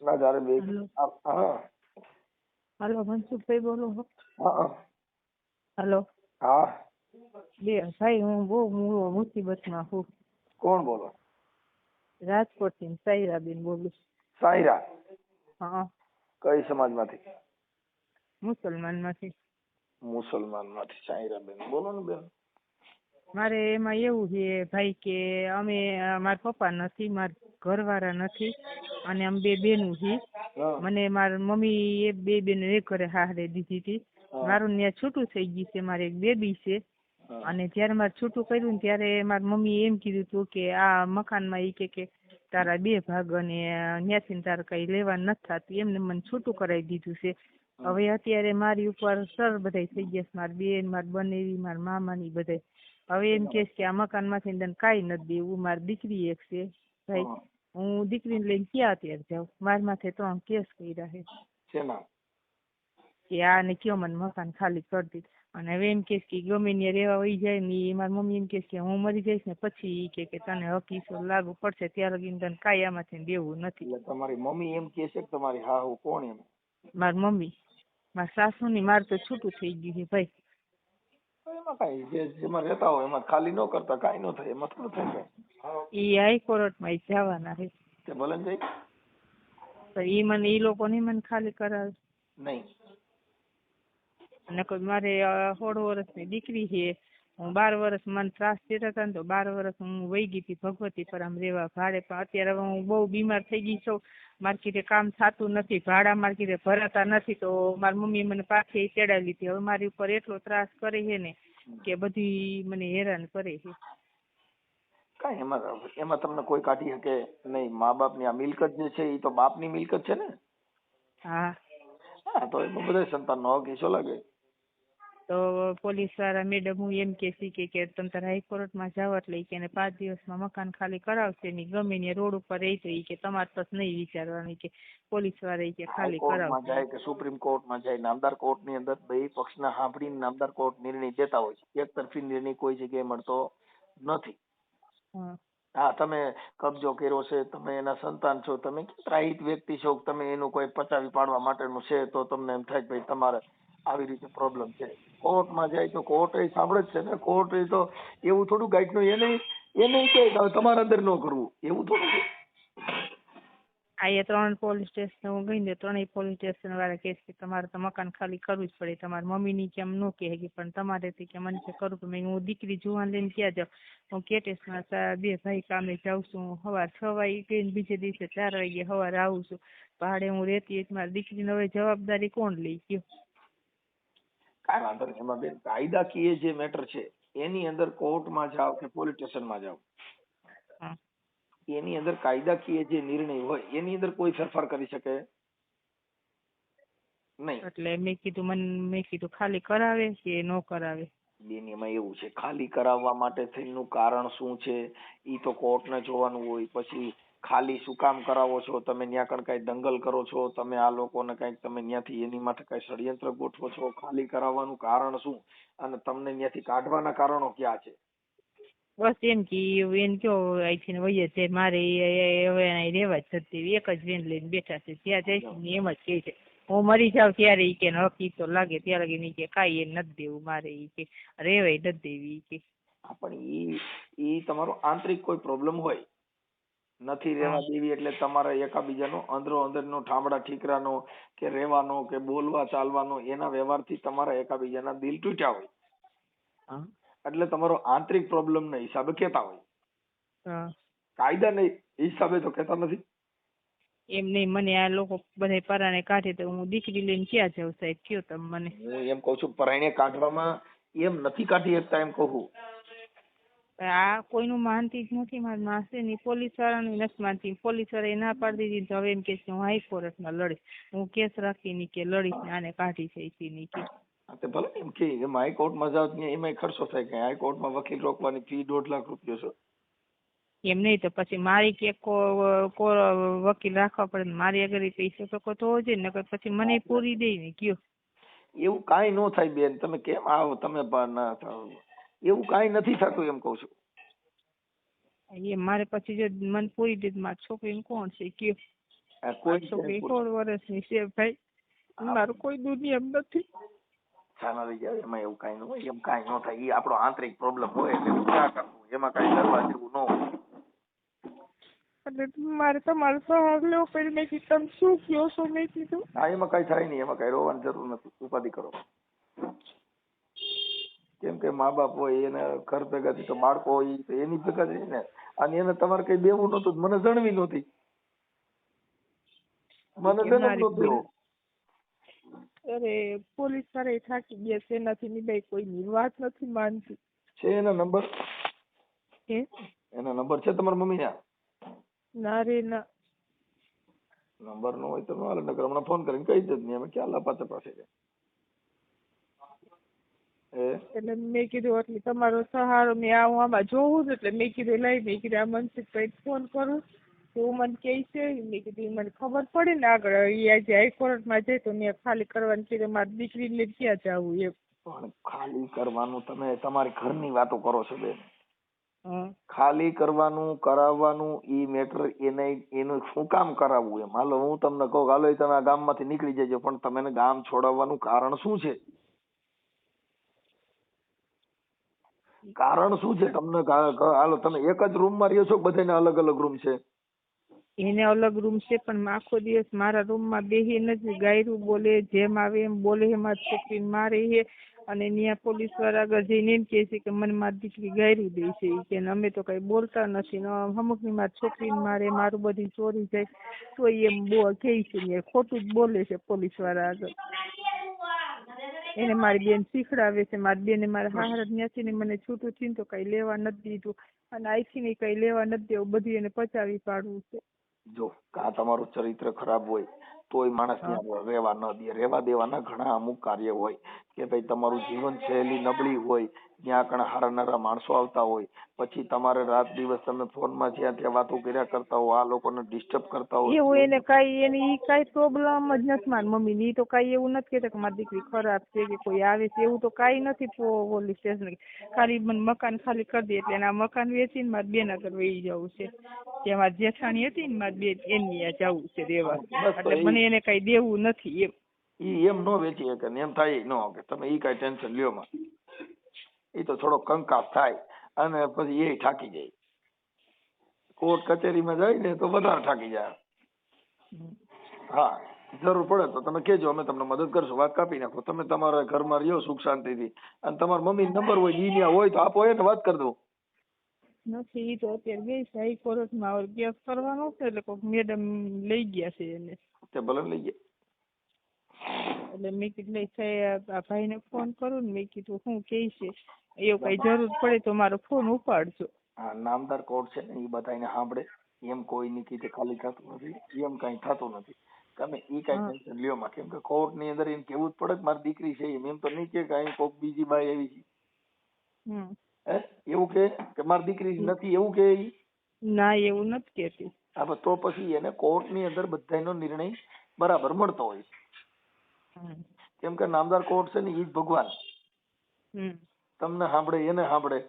ના જયારે બે હા. હલો મનસુખભાઈ બોલો? હા. હલો. હા. બે ભાઈ હું બહુ મુસીબતમાં છું કોણ બોલો? રાજકોટથી સાયરાબેન બોલું. સાયરા? હા. કઈ સમાજમાંથી? મુસલમાનમાંથી. મુસલમાનમાંથી સાયરા બેન બોલો ને બેન. મારે એમાં એવું છે ભાઈ કે અમે મારા પપ્પા નથી મારા ઘરવાળા નથી. અને અમે બે બેનું છીએ. મને મારા મમ્મી એ બે બેન એક ઘરે હારે દીધી હતી. હા. મારું ત્યાં છૂટું થઈ ગયું છે. મારે એક બેબી છે. અને જ્યારે મારે છૂટું કર્યું ને ત્યારે મારી મમ્મીએ એમ કીધું હતું કે આ મકાનમાં એ કે કે તારા બે ભાગ અને ત્યાંથી તારે કઈ લેવા નથી થતું. એમને મને છૂટું કરાવી દીધું છે. હવે અત્યારે મારી ઉપર સર બધાય થઈ ગયા છે. મારી બેન મારી બનેવી મારા મામા ની બધાય. હવે એમ કે કે આ મકાનમાંથી તને કાંઈ નથી દેવું. મારી દીકરી એક છે. ભાઈ હા. દીકરીને લઈને ક્યાં અત્યારે જાઉં? મારા માથે ત્રણ કેસ કર્યા છે. શેના કે આને કયો મને મકાન ખાલી કરી દીધું અને હવે એમ કે કે ગમે ને રહેવા વહી જાય ને એ મારી મમ્મી એમ કે કે હું મરી જઈશ ને પછી ઈ કે કે તને હકીસો લાગુ પડશે ત્યાં લગી તને કાંઈ આમાંથી દેવું નથી. તમારી મમ્મી એમ કે છે કે તમારી હાહુ કોણ એમ? મારી મમ્મી મારા સાસુ ની માર તો છૂટું થઈ ગયું છે ભાઈ. એમાં કાંઈ જે જેમાં રહેતા હોય એમાં ખાલી ન કરતા કાંઈ ન થાય એમાં થોડું થાય ઈ હાઈકોર્ટમાં ઈ જવાના છે. તે ભલે જાય તો ઈ મને ઈ લોકો ની મને ખાલી કરાવે. નહીં. અને કોઈ મારે સોળ વર્ષની દીકરી છે. હું બાર વર્ષ મને ત્રાસ દેતા હતા ને તો બાર વર્ષ હું વહી ગઈ હતી ભગવતી પર આમ રહેવા ભાડે. પણ અત્યારે હવે હું બહુ બીમાર થઈ ગઈ છું. માર્કેટે કામ થતું નથી ભાડા માર્કેટે ભરાતા નથી. તો મારી મમ્મી મને પાછી તેડાવી લીધી. હવે મારી ઉપર એટલો ત્રાસ કરે છે ને કે બધી મને હેરાન કરે છે. કાંઈ એમાં એમાં તમને કોઈ કાઢી શકે નહીં. મા બાપની આ મિલકત જે છે એ તો બાપની મિલકત છે ને? હા. હા તો એમાં બધા સંતાનનો હક ઈસો લાગે? તો પોલીસવાળા મેડમ હું એમ કે છે કે કે તમે તારે હાઈકોર્ટમાં જાઓ એટલે કે પાંચ દિવસમાં મકાન ખાલી કરાવશે ને ગમે ને રોડ ઉપર રહી તો એ કે તમારે પાસે નહીં વિચારવાનું કે પોલીસવાળા કે ખાલી કરાવશે. જાય કે સુપ્રીમ કોર્ટમાં જાય નામદાર કોર્ટની અંદર બે પક્ષના સાંભળીને નામદાર કોર્ટ નિર્ણય દેતા હોય છે. એક તરફી નિર્ણય કોઈ જગ્યાએ મળતો નથી. હા. તમે કબજો કર્યો છે, તમે એના સંતાન છો, તમે ત્રાહિત વ્યક્તિ છો, તમે એનું કોઈ પચાવી પાડવા માટેનું છે, તો તમને એમ થાય કે ભાઈ તમારે આવી રીતે પ્રોબ્લેમ છે. કોર્ટમાં જાય તો કોર્ટ એ સાંભળે જ છે ને, કોર્ટ એ તો એવું થોડું ગાઈડનું એ નહીં કે તમારા અંદર ન કરવું, એવું થોડું આ ત્રણ પોલીસ સ્ટેશન હું ગઈ ને ત્રણેય પોલીસ સ્ટેશન વાળા કહે છે તમારે તો મકાન ખાલી કરવું જ પડે. તમારી મમ્મીની કેમ ન કહે કે પણ તમારે કે મને છે કરવું મેં હું દીકરી જુવાન લઈને ક્યાં જાઉં? હું કેટેસમાં બે ભાઈ કામે જાઉં છું. સવાર છ વાગે ગઈને બીજે દિવસે ચાર વાગે સવારે આવું છું. પહાડે હું રહેતી હતી મારી દીકરીને હવે જવાબદારી કોણ લઈ ગયો? કાંઈ વાંધો કાયદાકીય જે મેટર છે, એની અંદર કોર્ટમાં જાઓ કે પોલીસ સ્ટેશનમાં જાઓ. એની અંદર કાયદાકીય જે નિર્ણય હોય એની અંદર કોઈ ફેરફાર કરી શકે? નહીં. એટલે મેં કીધું મને મેં કીધું ખાલી કરાવે કે ન કરાવે? બેન એમાં એવું છે ખાલી કરાવવા માટે થઈનું કારણ શું છે? ઈ તો કોર્ટને જોવાનું હોય પછી ખાલી શું કામ કરાવો છો? તમે ત્યાં કણ કઈ દંગલ કરો છો? તમે આ લોકોને કંઈક તમે ત્યાંથી એની માટે કઈ ષડયંત્ર ગોઠવો છો? ખાલી કરાવવાનું કારણ શું? અને તમને ન્યાથી કાઢવાના કારણો ક્યાં છે? બસ એમ કે એને કયો અહીંથી વહીએ છે મારે હવે અહીં રહેવા જ થતી એક જ વેન લઈને બેઠા છે ત્યાં જઈશું ને એમ જ કહે છે. હું મરી જાઉં ત્યારે એ કે હકી તો લાગે ત્યાં લગી ઈ કે કાંઈ એ નથી દેવું મારે એ કે. રેવાય નથી દેવી કે. પણ એ એ તમારો આંતરિક કોઈ પ્રોબ્લેમ હોય નથી રહેવા દેવી એટલે તમારે એકાબીજાનો અંદરો અંદરનો ઠામડા ઠીકરાનો કે રહેવાનો કે બોલવા ચાલવાનો એના વ્યવહારથી તમારા એકાબીજાના દિલ તૂટ્યા હોય. હા. એટલે તમારો આંતરિક પ્રોબ્લેમ ના હિસાબે કહેતા હોય. હા. કાયદા ને હિસાબે તો કહેતા નથી. એમ નહીં મને આ લોકો બધા પરાણે કાઢે તો હું દીકરી લઈને ક્યાં જાઉં સાહેબ? કયો તમે મને? હું એમ કઉ છું પરાણે કાઢવામાં એમ નથી કાઢી શકતા એમ કહું. આ કોઈનું માનતી જ નથી મારી માસે ની પોલીસ વાળાનું નથી માનતી. પોલીસ એ ના પાડી દીધી હવે એમ કે હું હાઈકોર્ટમાં લડીશ. હું કેસ રાખી ની કે લડીશ ને આને કાઢી છે ની કે. તે ભલે એમ કે એમ હાઈકોર્ટમાં જાવ ત્યાં એમાંય ખર્ચો થાય કે હાઈકોર્ટમાં વકીલ રોકવાની ફી દોઢ લાખ રૂપિયો છે. એમ નહીં તો પછી મારી કે વકીલ રાખવા પડે મારી અગર પૈસા તો તો જોઈએ નકર પછી મને પૂરી દે ને કયો. એવું કાંઈ ન થાય બેન તમે કેમ આવો તમે પણ ના થાવ. એવું કાંઈ નથી થતું એમ કઉ છું. એ મારે પછી જો મને પૂરી દે મારી છોકરીને કોણ છે કયો? કોઈ છોકરી સોળ વર્ષની છે ભાઈ. મારું કોઈ દુનિયા નથી. રહી જાય એમાં એવું કાંઈ ન હોય એમ કાંઈ ન થાય. એ આપણો આંતરિક પ્રોબ્લેમ હોય એટલે એવું કરવું એમાં કાંઈ કરવા જેવું ન હોય. એટલે મારે તમારો સહારો લેવો મેં કીધું તમે શું કયો છો? મેં કીધું. હા એમાં કાંઈ થાય નહીં એમાં કાંઈ રોવાની જરૂર નથી ઉપાધિ કરો. કેમ કે મા બાપ હોય એને ઘર ભેગા થી તો બાળકો હોય તો એની ભેગા થઈ ને અને એને તમારે કઈ દેવું નતું મને જણવી નહોતી. મને જન્મ નહોતો. અરે પોલીસવાળા થાકી ગયા છે એનાથી નિભાઈ કોઈની વાત નથી માનતી. છે એના નંબર? હે? એના નંબર છે તમારા મમ્મીના? ના રે ના. નંબર નો હોય તો ન હાલે નકર હમણાં ફોન કરીને કહી દેત ને અમે ક્યાં લાપાતા પાસે એટલે મેં કીધું એટલે તમારો સહારો મેં આવું આમાં જોવું એટલે મેં કીધું લઈ મેં કીધું આ મનસુખભાઈ ફોન કરું. તો મને કહે છે મેં કીધું મને ખબર પડે ને આગળ ઈ આજે હાઈકોર્ટમાં જાય તો મેં ખાલી કરવાની કીધું મારી દીકરીને લઈને ક્યાં જવું એ પણ ખાલી કરવાનું તમે તમારી ઘરની વાતો કરો છો બેન. ખાલી કરવાનું કરાવવાનું ઈ મેટર એને એનું શું કામ કરાવવું એમ? હાલો હું તમને કહું હાલો તમે આ ગામમાંથી નીકળી જજો પણ તમે ગામ છોડાવવાનું કારણ શું છે? કારણ શું છે? તમને હાલો તમે એક જ રૂમમાં રહ્યો છો બધાને અલગ અલગ રૂમ છે? એને અલગ રૂમ છે, પણ આખો દિવસ મારા રૂમમાં બેહીને જ ગાયરું બોલે, જેમ આવે એમ બોલે એમાં છોકરીને મારે છે અને ત્યાં પોલીસવાળા આગળ જઈને એમ કહે છે કે મને મારી દીકરી ગાયરું દે છે. કે અમે તો કઈ બોલતા નથી. ને અમુકની મારી છોકરીને મારે, મારું બધી ચોરી જાય. તો એમ બો કહે છે ખોટું જ બોલે છે પોલીસવાળા આગળ. એને મારી બેન શીખડાવે છે. મારી બેને મારા હાહરા ત્યાંથી ને મને છૂટું થયું તો કઈ લેવા નથી દીધું. અને આઈથી ને કઈ લેવા નથી દેવું. બધું એને પચાવી પાડવું છે. જો આ તમારું ચરિત્ર ખરાબ હોય તોય માણસ ત્યાં રહેવા ન દે. રહેવા દેવાના ઘણા અમુક કાર્ય હોય કે ભાઈ તમારું જીવન શૈલી નબળી હોય ત્યાં કણ હારા નારા માણસો આવતા હોય પછી તમારે રાત દિવસ તમે ફોનમાં જ્યાં ત્યાં વાતો કર્યા કરતા હો આ લોકોને ડિસ્ટર્બ કરતા હોય. એવું એને કઈ એની ઈ કાંઈ પ્રોબ્લેમ જ નથી મારી મમ્મી ની તો કઈ એવું નથી કહેતા કે મારી દીકરી ખરાબ છે કે કોઈ આવે છે. એવું તો કઈ નથી પોલીસ સ્ટેશન ખાલી મને મકાન ખાલી કરી દે એટલે એના મકાન વેચીને મારી બેન આગળ વહી જવું છે. જે મારી જેઠાણી હતી ને મારી બેન એની જવું છે દેવા એટલે મને એને કઈ દેવું નથી એમ. ઈ એમ નો વેચી શકે એમ થાય નો કે તમે ઈ કઈ ટેન્શન લ્યો માં. ઈ તો થોડો કંકાસ થાય અને પછી એ થાકી જાય. કોર્ટ કચેરીમાં જાય ને તો વધારે થાકી જાય. હા જરૂર પડે તો તમે કેજો અમે તમને મદદ કરશું. વાત કાપી નાખો. તમે તમારા ઘરમાં રહ્યો સુખ શાંતિથી. અને તમારા મમ્મી નંબર હોય ઈ હોય તો આપો એને વાત કરી દો. નથી ઈ તો અત્યારે ગઈ છે હાઈકોર્ટમાં હવે કેસ કરવાનો છે એટલે કોઈક મેડમ લઈ ગયા છે એને. તે ભલે લઈ ગયા. એટલે મેં કીધું લઈ આ ભાઈને ફોન કરું ને. મેં કીધું શું કે છે એવું કઈ જરૂર પડે તો મારો ફોન ઉપાડજો. હા નામદાર કોર્ટ છે ને એ બધાને સાંભળે. એમ કોઈ ની કીધે ખાલી થતું નથી એમ કઈ થતું નથી. તમે એ કઈ. ટેન્શન લ્યો માં કેમ કે કોર્ટની અંદર એમ કેવું જ પડે કે મારી દીકરી છે એમ. એમ તો નહીં કે કઈ કોક બીજી બાઈ આવી છે. હમ. હે? એવું કે? કે મારી દીકરી નથી એવું કે ઈ? ના એવું નથી કેતી. હા તો પછી એને કોર્ટની અંદર બધાનો નિર્ણય બરાબર મળતો હોય. કેમ કે નામદાર કોર્ટ છે ને ઈ જ ભગવાન. તમને સાંભળે એને સાંભળે.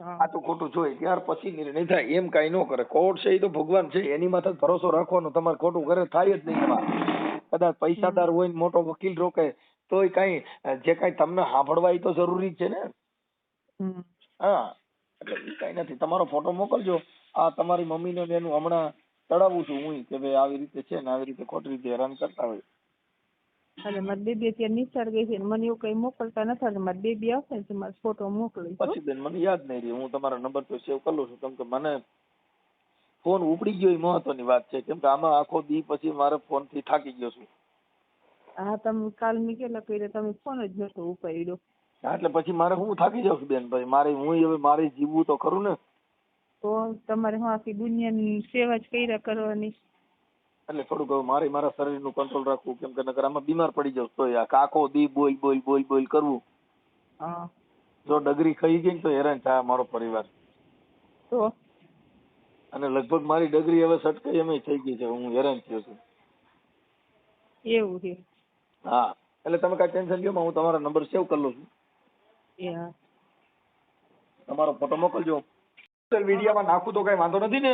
આ તો ખોટું જોઈ ત્યાર પછી નિર્ણય થાય. એમ કઈ ન કરે. કોર્ટ છે એ તો ભગવાન છે એની માથે ભરોસો રાખવાનો. તમારે ખોટું કરે થાય જ નહીં એમાં. કદાચ પૈસાદાર હોય ને મોટો વકીલ રોકે તોય કઈ જે કઈ તમને સાંભળવા એ તો જરૂરી છે ને. હા એટલે કાંઈ નથી. તમારો ફોટો મોકલજો. આ તમારી મમ્મી ને એનું હમણાં ચડાવું છું હું કે ભાઈ આવી રીતે છે ને આવી રીતે ખોટી રીતે હેરાન કરતા હોય. અને મારી બેબી અત્યારે નિશાળ ગઈ છે મને એવું કઈ મોકલતા નથી મારી બેબી આવશે ને મારો ફોટો મોકલી પછી બેન મને યાદ નહીં રહી હું તમારો નંબર તો સેવ કરું છું. કેમ કે મને ફોન ઉપડી ગયો એ મહત્વની વાત છે. કેમ કે આમાં આખો દી પછી મારે ફોનથી થાકી ગયો છું. હા તમે કાલ મેં કેટલા કર્યા? તમે ફોન જ નતો ઉપાડ્યો. હા, એટલે પછી મારે હું થાકી જાઉં છું બેન? ભાઈ મારે હું હવે મારે જીવવું તો ખરું ને? તો તમારે હું આખી દુનિયાની સેવા જ કર્યા કરવાની? એટલે થોડુંક હવે મારે મારા શરીરનું કંટ્રોલ રાખવું કેમ કે નકર આમાં બીમાર પડી જાઉં તો આ કાકો દી બોલ બોલ બોલ બોલ કરવું. હા. જો ડગરી ખાઈ ગઈ ને તો હેરાન થાય મારો પરિવાર. તો? અને લગભગ મારી ડગરી હવે સટકાઈ એમ થઈ ગઈ છે હું હેરાન થયો છું. એવું છે. હા એટલે તમે કાંઈ ટેન્શન લ્યો હું તમારા નંબર સેવ કરી લઉં છું. તમારો ફોટો મોકલજો. સોશિયલ મીડિયામાં નાખું તો કઈ વાંધો નથી ને?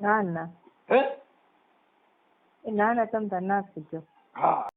ના ના. હે? એ ના ના તમ તાર ના હા.